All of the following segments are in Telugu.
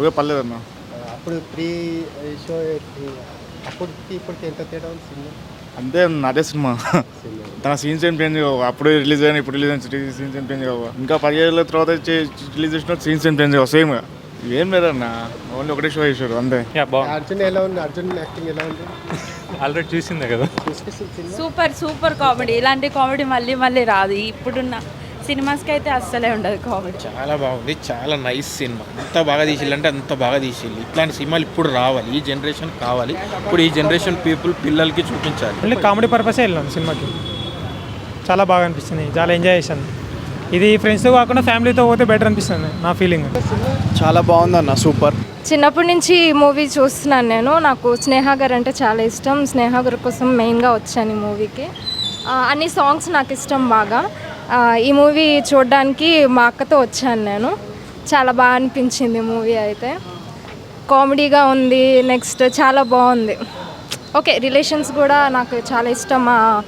ఓకే పర్లేదు అన్న అప్పుడు ప్రీ షో అప్పటికి ఇప్పటికి ఎంత తేడా ఉంది సినిమా? అంతే అదే సినిమా. తన సీన్స్ ఏం చేంజ్ కావు. అప్పుడు రిలీజ్ అయిన ఇప్పుడు రిలీజ్ అయిన సీన్స్ ఏం చేంజ్ కావు. ఇంకా పదిహేళ్ళ తర్వాత రిలీజ్ చేసిన సీన్స్ ఏం చేంజ్ కావు. సేమ్ ఏం లేదన్న. ఓన్లీ ఒకటే షో చేశారు అంతే. అర్జున్ ఎలా ఉంది? అర్జున్ యాక్టింగ్ ఎలా ఉంది? ఆల్రెడీ చూసిందే కదా. Super super comedy. ఇలాంటి కామెడీ మళ్ళీ మళ్ళీ రాదు. ఇప్పుడున్న సినిమాస్కి అయితే అస్సలే ఉండదు కామెడీ చాలా బాగుంది. చాలా నైస్ సినిమా. ఎంత బాగా తీసిల్లంటే అంత బాగా తీసిల్లు ఇట్లాంటి సినిమాలు ఇప్పుడు రావాలి. ఈ జనరేషన్ కావాలి. ఇప్పుడు ఈ జనరేషన్ పీపుల్ పిల్లలకి చూపించాలి. ఓన్లీ కామెడీ పర్పసే వెళ్ళాం సినిమాకి. చాలా బాగా అనిపిస్తుంది. చాలా ఎంజాయ్ చేశాను. ఇది ఫ్రెండ్స్తో కాకుండా ఫ్యామిలీతో పోతే బెటర్ అనిపిస్తుంది నా ఫీలింగ్ చాలా బాగుందన్న సూపర్. చిన్నప్పటి నుంచి ఈ మూవీ చూస్తున్నాను నేను. నాకు స్నేహ గారు అంటే చాలా ఇష్టం. స్నేహ గారి కోసం మెయిన్గా వచ్చాను ఈ మూవీకి అన్ని సాంగ్స్ నాకు ఇష్టం బాగా. ఈ మూవీ చూడడానికి మా అక్కతో వచ్చాను నేను. చాలా బాగా అనిపించింది మూవీ అయితే. కామెడీగా ఉంది నెక్స్ట్ చాలా బాగుంది. ఓకే రిలేషన్స్ కూడా నాకు చాలా ఇష్టం. ఆ,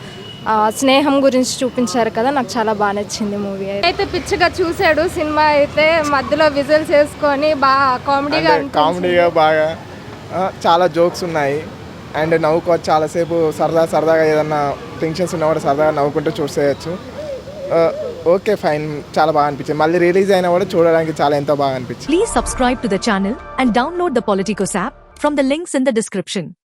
ఆ, స్నేహం గురించి చూపించారు కదా నాకు చాలా బాగా నచ్చింది మూవీ అయితే. పిచ్చిగా చూశాడు సినిమా అయితే మధ్యలో విజువల్స్ వేసుకొని బాగా కామెడీగా కామెడీగా బాగా చాలా జోక్స్ ఉన్నాయి. అండ్ నవ్వుకోవచ్చు చాలాసేపు సరదా సరదాగా ఏదన్నా టెన్షన్స్ ఉన్నా కూడా సరదాగా నవ్వుకుంటూ చూసేయచ్చు. Okay fine. చాలా బాగా అనిపించింది. మళ్ళీ రిలీజ్ అయినా కూడా చూడడానికి చాలా ఎంతో బాగా అనిపించింది. Please subscribe to the channel and download the Politicos app from the links in the description